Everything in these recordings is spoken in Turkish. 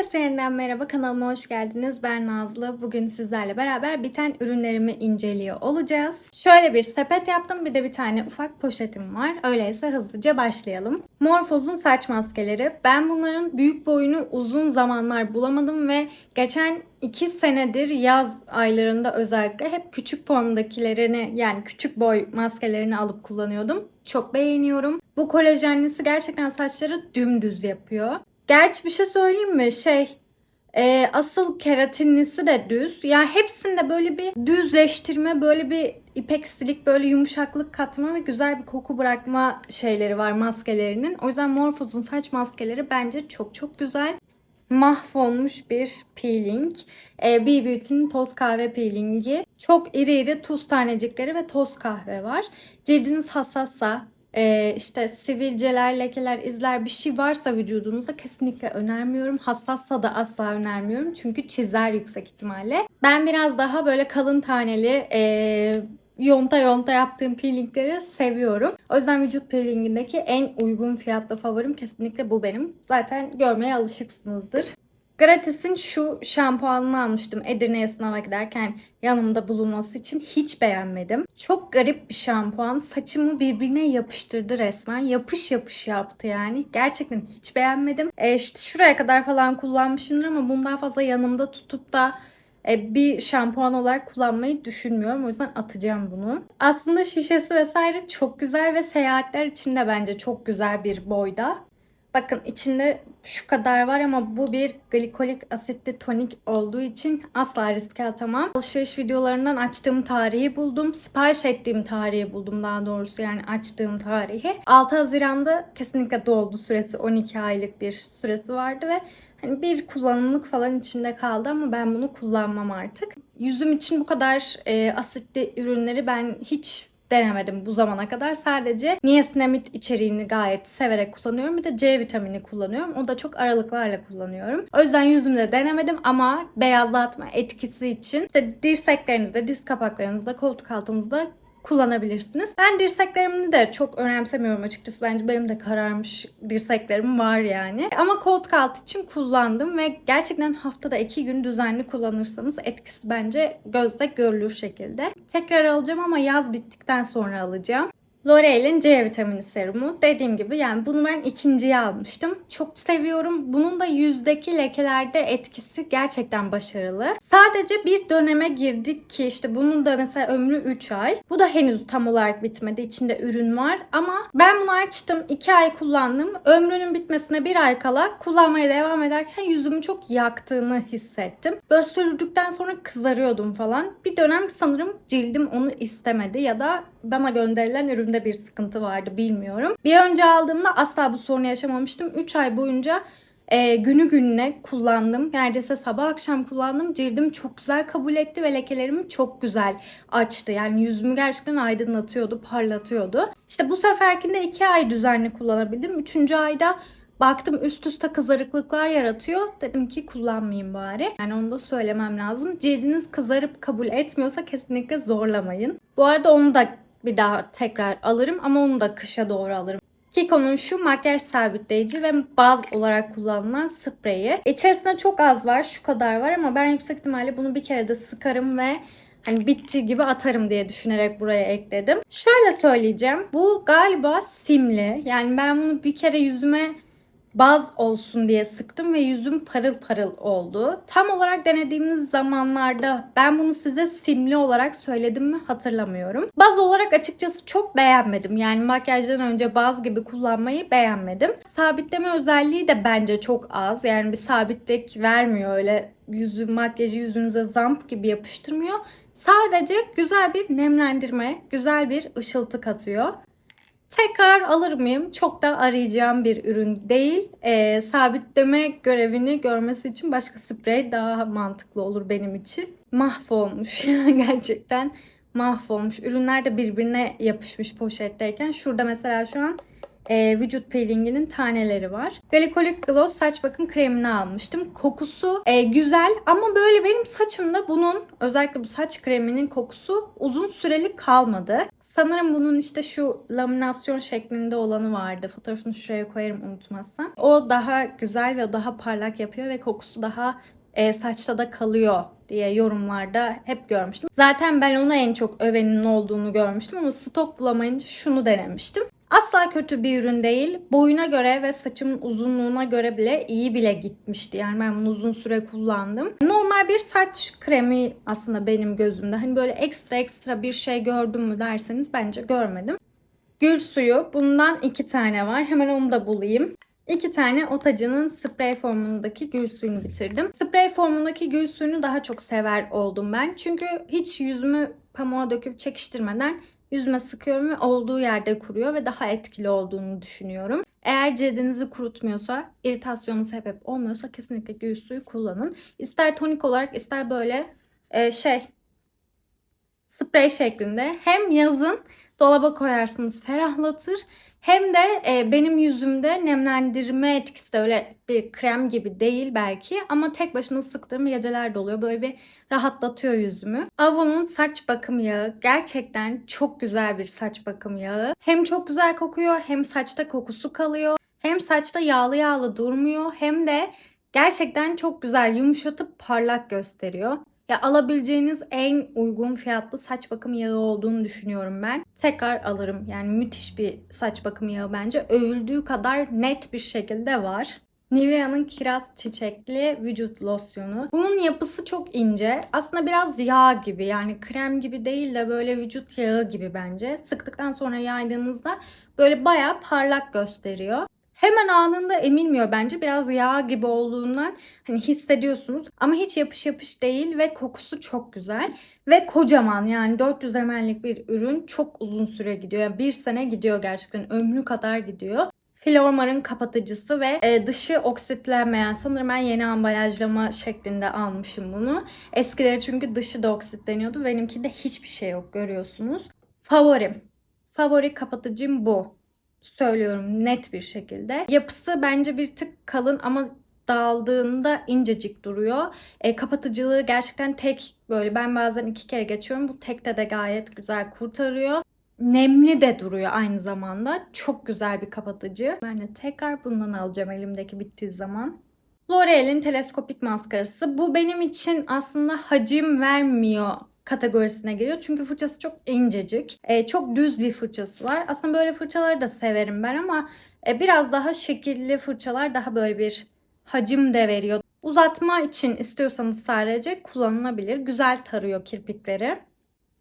Herkese yeniden merhaba kanalıma hoş geldiniz. Ben Nazlı. Bugün sizlerle beraber biten ürünlerimi inceliyor olacağız. Şöyle bir sepet yaptım. Bir de bir tane ufak poşetim var. Öyleyse hızlıca başlayalım. Morphos'un saç maskeleri. Ben bunların büyük boyunu uzun zamanlar bulamadım ve geçen 2 senedir yaz aylarında özellikle hep küçük formdakilerini yani küçük boy maskelerini alıp kullanıyordum. Çok beğeniyorum. Bu kolajenlisi gerçekten saçları dümdüz yapıyor. Gerçi bir şey söyleyeyim mi? Şey e, asıl keratinlisi de düz. Yani hepsinde böyle bir düzleştirme, böyle bir ipeksilik, böyle yumuşaklık katma ve güzel bir koku bırakma şeyleri var maskelerinin. O yüzden Morphos'un saç maskeleri bence çok çok güzel. Mahvolmuş bir peeling. E, B Beauty'nin toz kahve peelingi. Çok iri iri tuz tanecikleri ve toz kahve var. Cildiniz hassassa, e, işte sivilceler, lekeler, izler bir şey varsa vücudunuzda kesinlikle önermiyorum. Hassassa da asla önermiyorum. Çünkü çizer yüksek ihtimalle. Ben biraz daha böyle kalın taneli e, yonta yonta yaptığım peelingleri seviyorum. O yüzden vücut peelingindeki en uygun fiyatlı favorim kesinlikle bu benim. Zaten görmeye alışıksınızdır. Gratis'in şu şampuanını almıştım Edirne'ye sınava giderken yanımda bulunması için hiç beğenmedim. Çok garip bir şampuan. Saçımı birbirine yapıştırdı resmen. Yapış yapış yaptı yani. Gerçekten hiç beğenmedim. E işte şuraya kadar falan kullanmışımdır ama bundan fazla yanımda tutup da e, bir şampuan olarak kullanmayı düşünmüyorum. O yüzden atacağım bunu. Aslında şişesi vesaire çok güzel ve seyahatler için de bence çok güzel bir boyda. Bakın içinde şu kadar var ama bu bir glikolik asitli tonik olduğu için asla riske atamam. Alışveriş videolarından açtığım tarihi buldum. Sipariş ettiğim tarihi buldum daha doğrusu yani açtığım tarihi. 6 Haziran'da kesinlikle doldu süresi 12 aylık bir süresi vardı ve Hani bir kullanımlık falan içinde kaldı ama ben bunu kullanmam artık. Yüzüm için bu kadar e, asitli ürünleri ben hiç denemedim bu zamana kadar. Sadece niasinamid içeriğini gayet severek kullanıyorum. Bir de C vitamini kullanıyorum. O da çok aralıklarla kullanıyorum. O yüzden yüzümde denemedim ama beyazlatma etkisi için işte dirseklerinizde, diz kapaklarınızda, koltuk altınızda kullanabilirsiniz. Ben dirseklerimi de çok önemsemiyorum açıkçası. Bence benim de kararmış dirseklerim var yani. Ama koltuk altı için kullandım ve gerçekten haftada iki gün düzenli kullanırsanız etkisi bence gözde görülür şekilde. Tekrar alacağım ama yaz bittikten sonra alacağım. L'Oreal'in C vitamini serumu. Dediğim gibi yani bunu ben ikinciye almıştım. Çok seviyorum. Bunun da yüzdeki lekelerde etkisi gerçekten başarılı. Sadece bir döneme girdik ki işte bunun da mesela ömrü 3 ay. Bu da henüz tam olarak bitmedi. İçinde ürün var ama ben bunu açtım. 2 ay kullandım. Ömrünün bitmesine bir ay kala kullanmaya devam ederken yüzümü çok yaktığını hissettim. Böyle sürdükten sonra kızarıyordum falan. Bir dönem sanırım cildim onu istemedi ya da bana gönderilen üründe bir sıkıntı vardı bilmiyorum. Bir önce aldığımda asla bu sorunu yaşamamıştım. 3 ay boyunca e, günü gününe kullandım. Neredeyse sabah akşam kullandım. Cildim çok güzel kabul etti ve lekelerimi çok güzel açtı. Yani yüzümü gerçekten aydınlatıyordu, parlatıyordu. İşte bu seferkinde 2 ay düzenli kullanabildim. 3. ayda Baktım üst üste kızarıklıklar yaratıyor. Dedim ki kullanmayayım bari. Yani onu da söylemem lazım. Cildiniz kızarıp kabul etmiyorsa kesinlikle zorlamayın. Bu arada onu da bir daha tekrar alırım ama onu da kışa doğru alırım. Kiko'nun şu makyaj sabitleyici ve baz olarak kullanılan spreyi. İçerisinde çok az var, şu kadar var ama ben yüksek ihtimalle bunu bir kere de sıkarım ve hani bitti gibi atarım diye düşünerek buraya ekledim. Şöyle söyleyeceğim. Bu galiba simli. Yani ben bunu bir kere yüzüme baz olsun diye sıktım ve yüzüm parıl parıl oldu. Tam olarak denediğimiz zamanlarda ben bunu size simli olarak söyledim mi hatırlamıyorum. Baz olarak açıkçası çok beğenmedim. Yani makyajdan önce baz gibi kullanmayı beğenmedim. Sabitleme özelliği de bence çok az. Yani bir sabitlik vermiyor öyle yüzü makyajı yüzünüze zamp gibi yapıştırmıyor. Sadece güzel bir nemlendirme, güzel bir ışıltı katıyor. Tekrar alır mıyım? Çok da arayacağım bir ürün değil. Ee, sabitleme görevini görmesi için başka sprey daha mantıklı olur benim için. Mahvolmuş gerçekten mahvolmuş. Ürünler de birbirine yapışmış poşetteyken. Şurada mesela şu an e, vücut peelinginin taneleri var. Glycolic Gloss saç bakım kremini almıştım. Kokusu e, güzel ama böyle benim saçımda bunun özellikle bu saç kreminin kokusu uzun süreli kalmadı. Sanırım bunun işte şu laminasyon şeklinde olanı vardı. Fotoğrafını şuraya koyarım unutmazsam. O daha güzel ve daha parlak yapıyor ve kokusu daha e, saçta da kalıyor diye yorumlarda hep görmüştüm. Zaten ben ona en çok övenin olduğunu görmüştüm ama stok bulamayınca şunu denemiştim. Asla kötü bir ürün değil. Boyuna göre ve saçımın uzunluğuna göre bile iyi bile gitmişti. Yani ben bunu uzun süre kullandım. Normal bir saç kremi aslında benim gözümde. Hani böyle ekstra ekstra bir şey gördüm mü derseniz bence görmedim. Gül suyu. Bundan iki tane var. Hemen onu da bulayım. İki tane Otacı'nın sprey formundaki gül suyunu bitirdim. Sprey formundaki gül suyunu daha çok sever oldum ben. Çünkü hiç yüzümü pamuğa döküp çekiştirmeden yüzüme sıkıyorum ve olduğu yerde kuruyor ve daha etkili olduğunu düşünüyorum. Eğer cildinizi kurutmuyorsa, iritasyonu sebep olmuyorsa kesinlikle gül suyu kullanın. İster tonik olarak ister böyle e, şey sprey şeklinde hem yazın dolaba koyarsınız ferahlatır hem de e, benim yüzümde nemlendirme etkisi de öyle bir krem gibi değil belki ama tek başına sıktığım geceler de oluyor. Böyle bir rahatlatıyor yüzümü. Avon'un saç bakım yağı gerçekten çok güzel bir saç bakım yağı. Hem çok güzel kokuyor hem saçta kokusu kalıyor. Hem saçta yağlı yağlı durmuyor hem de gerçekten çok güzel yumuşatıp parlak gösteriyor. Ya alabileceğiniz en uygun fiyatlı saç bakım yağı olduğunu düşünüyorum ben. Tekrar alırım. Yani müthiş bir saç bakım yağı bence. Övüldüğü kadar net bir şekilde var. Nivea'nın kiraz çiçekli vücut losyonu. Bunun yapısı çok ince. Aslında biraz yağ gibi yani krem gibi değil de böyle vücut yağı gibi bence. Sıktıktan sonra yaydığınızda böyle bayağı parlak gösteriyor. Hemen anında emilmiyor bence. Biraz yağ gibi olduğundan hani hissediyorsunuz. Ama hiç yapış yapış değil ve kokusu çok güzel. Ve kocaman yani 400 ml'lik bir ürün çok uzun süre gidiyor. Yani bir sene gidiyor gerçekten. Ömrü kadar gidiyor. Flormar'ın kapatıcısı ve e, dışı oksitlenmeyen sanırım ben yeni ambalajlama şeklinde almışım bunu. Eskileri çünkü dışı da oksitleniyordu. Benimkinde hiçbir şey yok görüyorsunuz. Favorim. Favori kapatıcım bu söylüyorum net bir şekilde. Yapısı bence bir tık kalın ama dağıldığında incecik duruyor. E, kapatıcılığı gerçekten tek böyle ben bazen iki kere geçiyorum. Bu tekte de gayet güzel kurtarıyor. Nemli de duruyor aynı zamanda. Çok güzel bir kapatıcı. Ben de tekrar bundan alacağım elimdeki bittiği zaman. L'Oreal'in teleskopik maskarası. Bu benim için aslında hacim vermiyor kategorisine giriyor. Çünkü fırçası çok incecik. E, çok düz bir fırçası var. Aslında böyle fırçaları da severim ben ama e, biraz daha şekilli fırçalar daha böyle bir hacim de veriyor. Uzatma için istiyorsanız sadece kullanılabilir. Güzel tarıyor kirpikleri.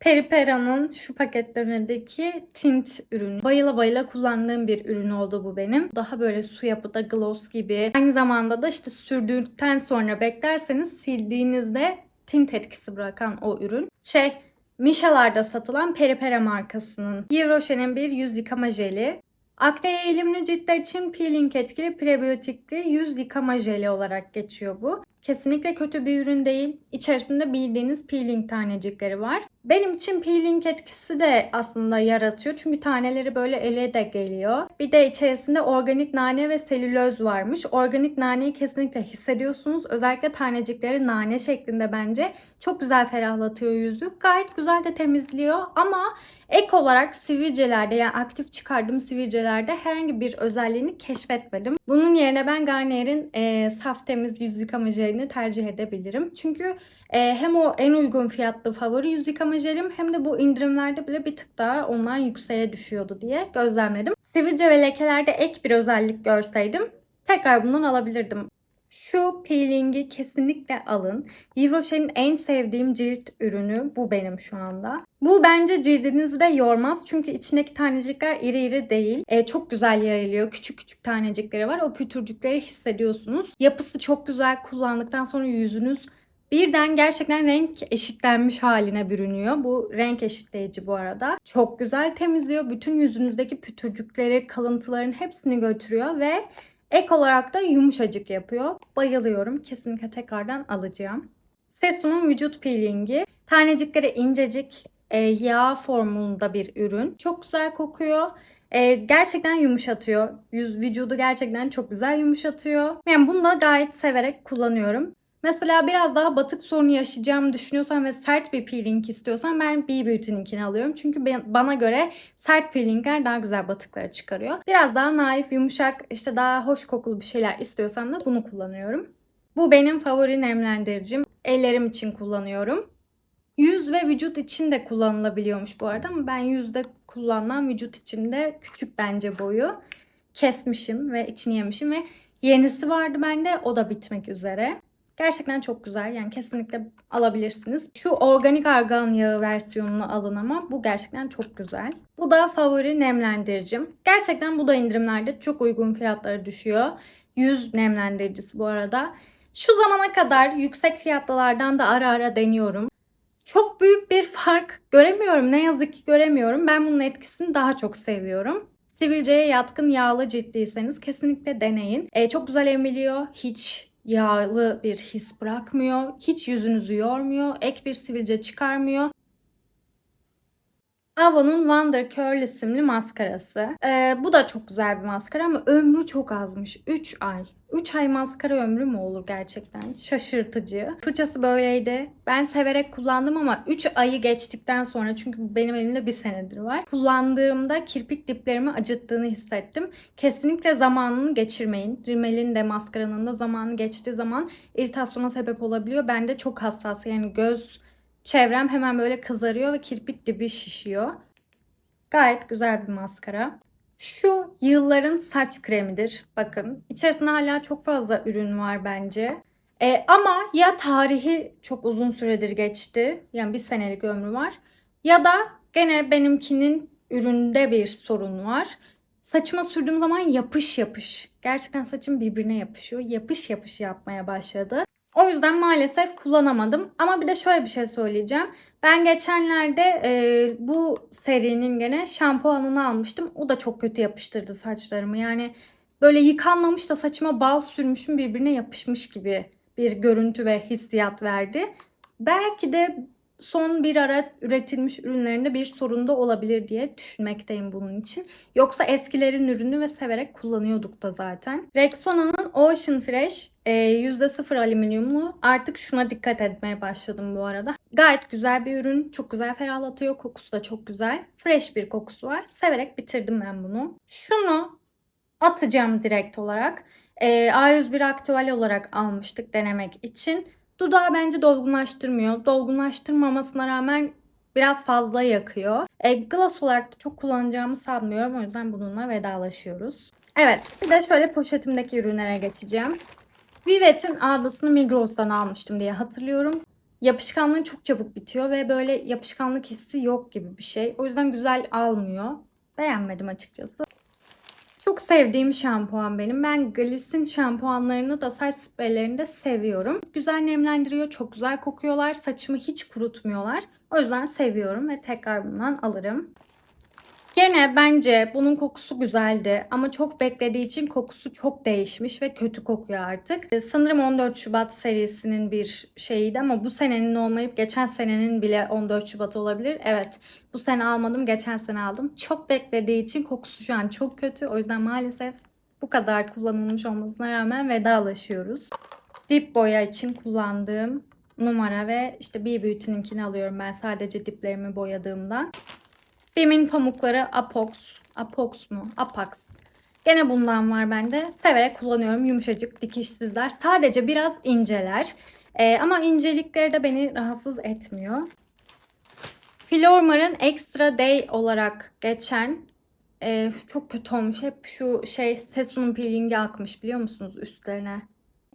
Peripera'nın şu paketlerindeki tint ürünü. Bayıla bayıla kullandığım bir ürün oldu bu benim. Daha böyle su yapıda gloss gibi. Aynı zamanda da işte sürdükten sonra beklerseniz sildiğinizde tint etkisi bırakan o ürün. Şey Misha'larda satılan Peripera markasının Yves bir yüz yıkama jeli. Akne eğilimli ciltler için peeling etkili prebiyotikli yüz yıkama jeli olarak geçiyor bu. Kesinlikle kötü bir ürün değil. İçerisinde bildiğiniz peeling tanecikleri var. Benim için peeling etkisi de aslında yaratıyor. Çünkü taneleri böyle ele de geliyor. Bir de içerisinde organik nane ve selüloz varmış. Organik naneyi kesinlikle hissediyorsunuz. Özellikle tanecikleri nane şeklinde bence. Çok güzel ferahlatıyor yüzü. Gayet güzel de temizliyor. Ama ek olarak sivilcelerde yani aktif çıkardığım sivilcelerde herhangi bir özelliğini keşfetmedim. Bunun yerine ben Garnier'in e, saf temiz yüz yıkama jelini tercih edebilirim. Çünkü e, hem o en uygun fiyatlı favori yüz yıkama jelim hem de bu indirimlerde bile bir tık daha ondan yükseğe düşüyordu diye gözlemledim. Sivilce ve lekelerde ek bir özellik görseydim tekrar bundan alabilirdim. Şu peelingi kesinlikle alın. Yves en sevdiğim cilt ürünü bu benim şu anda. Bu bence cildinizi de yormaz. Çünkü içindeki tanecikler iri iri değil. E, çok güzel yayılıyor. Küçük küçük tanecikleri var. O pütürcükleri hissediyorsunuz. Yapısı çok güzel. Kullandıktan sonra yüzünüz Birden gerçekten renk eşitlenmiş haline bürünüyor. Bu renk eşitleyici bu arada. Çok güzel temizliyor. Bütün yüzünüzdeki pütürcükleri, kalıntıların hepsini götürüyor ve ek olarak da yumuşacık yapıyor. Bayılıyorum. Kesinlikle tekrardan alacağım. Sesum'un vücut peelingi. Tanecikleri incecik, e, yağ formunda bir ürün. Çok güzel kokuyor. E, gerçekten yumuşatıyor. Yüz, vücudu gerçekten çok güzel yumuşatıyor. Yani bunu da gayet severek kullanıyorum. Mesela biraz daha batık sorunu yaşayacağımı düşünüyorsan ve sert bir peeling istiyorsan ben B Beauty'ninkini alıyorum. Çünkü bana göre sert peelingler daha güzel batıkları çıkarıyor. Biraz daha naif, yumuşak, işte daha hoş kokulu bir şeyler istiyorsan da bunu kullanıyorum. Bu benim favori nemlendiricim. Ellerim için kullanıyorum. Yüz ve vücut için de kullanılabiliyormuş bu arada ama ben yüzde kullanmam. Vücut için de küçük bence boyu. Kesmişim ve içini yemişim ve yenisi vardı bende. O da bitmek üzere. Gerçekten çok güzel. Yani kesinlikle alabilirsiniz. Şu organik argan yağı versiyonunu alın ama bu gerçekten çok güzel. Bu da favori nemlendiricim. Gerçekten bu da indirimlerde çok uygun fiyatları düşüyor. Yüz nemlendiricisi bu arada. Şu zamana kadar yüksek fiyatlılardan da ara ara deniyorum. Çok büyük bir fark göremiyorum. Ne yazık ki göremiyorum. Ben bunun etkisini daha çok seviyorum. Sivilceye yatkın yağlı ciltliyseniz kesinlikle deneyin. Ee, çok güzel emiliyor. Hiç yağlı bir his bırakmıyor. Hiç yüzünüzü yormuyor. Ek bir sivilce çıkarmıyor. Avon'un Wonder Curl isimli maskarası. Ee, bu da çok güzel bir maskara ama ömrü çok azmış. 3 ay. 3 ay maskara ömrü mü olur gerçekten? Şaşırtıcı. Fırçası böyleydi. Ben severek kullandım ama 3 ayı geçtikten sonra çünkü benim elimde bir senedir var. Kullandığımda kirpik diplerimi acıttığını hissettim. Kesinlikle zamanını geçirmeyin. Rimel'in de maskaranın da zamanı geçtiği zaman iritasyona sebep olabiliyor. Bende çok hassas yani göz çevrem hemen böyle kızarıyor ve kirpik dibi şişiyor. Gayet güzel bir maskara. Şu yılların saç kremidir. Bakın içerisinde hala çok fazla ürün var bence. E, ama ya tarihi çok uzun süredir geçti. Yani bir senelik ömrü var. Ya da gene benimkinin üründe bir sorun var. Saçıma sürdüğüm zaman yapış yapış. Gerçekten saçım birbirine yapışıyor. Yapış yapış yapmaya başladı. O yüzden maalesef kullanamadım. Ama bir de şöyle bir şey söyleyeceğim. Ben geçenlerde e, bu serinin gene şampuanını almıştım. O da çok kötü yapıştırdı saçlarımı. Yani böyle yıkanmamış da saçıma bal sürmüşüm birbirine yapışmış gibi bir görüntü ve hissiyat verdi. Belki de son bir ara üretilmiş ürünlerinde bir sorun da olabilir diye düşünmekteyim bunun için. Yoksa eskilerin ürünü ve severek kullanıyorduk da zaten. Rexona'nın Ocean Fresh e, %0 alüminyumlu. Artık şuna dikkat etmeye başladım bu arada. Gayet güzel bir ürün. Çok güzel ferahlatıyor. Kokusu da çok güzel. Fresh bir kokusu var. Severek bitirdim ben bunu. Şunu atacağım direkt olarak. E, A101 aktüel olarak almıştık denemek için. Dudağı bence dolgunlaştırmıyor. Dolgunlaştırmamasına rağmen biraz fazla yakıyor. E, gloss olarak da çok kullanacağımı sanmıyorum. O yüzden bununla vedalaşıyoruz. Evet bir de şöyle poşetimdeki ürünlere geçeceğim. Vivet'in ağdasını Migros'tan almıştım diye hatırlıyorum. Yapışkanlığı çok çabuk bitiyor ve böyle yapışkanlık hissi yok gibi bir şey. O yüzden güzel almıyor. Beğenmedim açıkçası. Çok sevdiğim şampuan benim. Ben Gliss'in şampuanlarını da saç spreylerini de seviyorum. Güzel nemlendiriyor, çok güzel kokuyorlar. Saçımı hiç kurutmuyorlar. O yüzden seviyorum ve tekrar bundan alırım. Gene bence bunun kokusu güzeldi ama çok beklediği için kokusu çok değişmiş ve kötü kokuyor artık. Ee, Sanırım 14 Şubat serisinin bir şeyiydi ama bu senenin olmayıp geçen senenin bile 14 Şubat olabilir. Evet bu sene almadım geçen sene aldım. Çok beklediği için kokusu şu an çok kötü. O yüzden maalesef bu kadar kullanılmış olmasına rağmen vedalaşıyoruz. Dip boya için kullandığım numara ve işte B Beauty'ninkini alıyorum ben sadece diplerimi boyadığımdan. Bim'in pamukları Apox. Apox mu? Apax. Gene bundan var bende. Severek kullanıyorum. Yumuşacık, dikişsizler. Sadece biraz inceler. Ee, ama incelikleri de beni rahatsız etmiyor. Flormar'ın Extra Day olarak geçen e, çok kötü olmuş. Hep şu şey Sessun'un peelingi akmış biliyor musunuz üstlerine?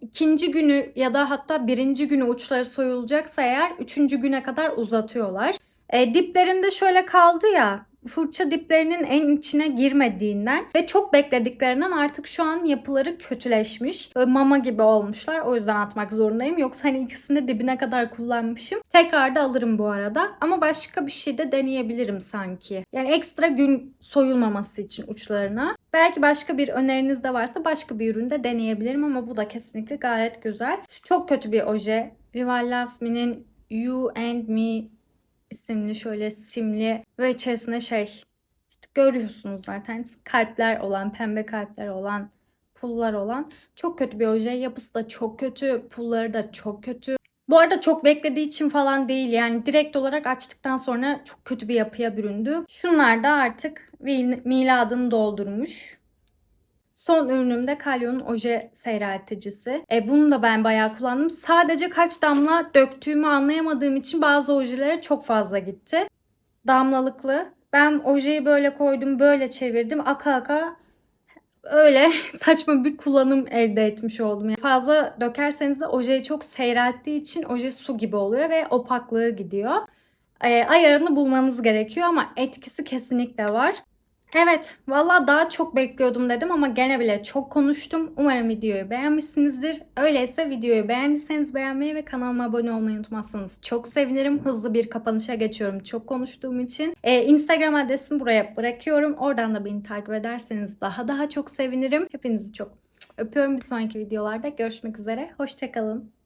İkinci günü ya da hatta birinci günü uçları soyulacaksa eğer üçüncü güne kadar uzatıyorlar. E, diplerinde şöyle kaldı ya fırça diplerinin en içine girmediğinden ve çok beklediklerinden artık şu an yapıları kötüleşmiş. Mama gibi olmuşlar. O yüzden atmak zorundayım. Yoksa hani ikisini de dibine kadar kullanmışım. Tekrar da alırım bu arada. Ama başka bir şey de deneyebilirim sanki. Yani ekstra gün soyulmaması için uçlarına. Belki başka bir öneriniz de varsa başka bir üründe deneyebilirim ama bu da kesinlikle gayet güzel. Şu çok kötü bir oje. Rival Loves Me'nin You and Me isimli şöyle simli ve içerisinde şey işte görüyorsunuz zaten kalpler olan pembe kalpler olan pullar olan. Çok kötü bir oje. Yapısı da çok kötü. Pulları da çok kötü. Bu arada çok beklediği için falan değil yani direkt olarak açtıktan sonra çok kötü bir yapıya büründü. Şunlar da artık mil- miladını doldurmuş. Son ürünüm de Kalyon'un oje seyrelticisi. E, bunu da ben bayağı kullandım. Sadece kaç damla döktüğümü anlayamadığım için bazı ojelere çok fazla gitti. Damlalıklı. Ben ojeyi böyle koydum, böyle çevirdim. Aka aka öyle saçma bir kullanım elde etmiş oldum. Yani fazla dökerseniz de ojeyi çok seyrelttiği için oje su gibi oluyor ve opaklığı gidiyor. E, ayarını bulmanız gerekiyor ama etkisi kesinlikle var. Evet, valla daha çok bekliyordum dedim ama gene bile çok konuştum. Umarım videoyu beğenmişsinizdir. Öyleyse videoyu beğendiyseniz beğenmeyi ve kanalıma abone olmayı unutmazsanız çok sevinirim. Hızlı bir kapanışa geçiyorum çok konuştuğum için. Ee, Instagram adresimi buraya bırakıyorum. Oradan da beni takip ederseniz daha daha çok sevinirim. Hepinizi çok öpüyorum. Bir sonraki videolarda görüşmek üzere. Hoşçakalın.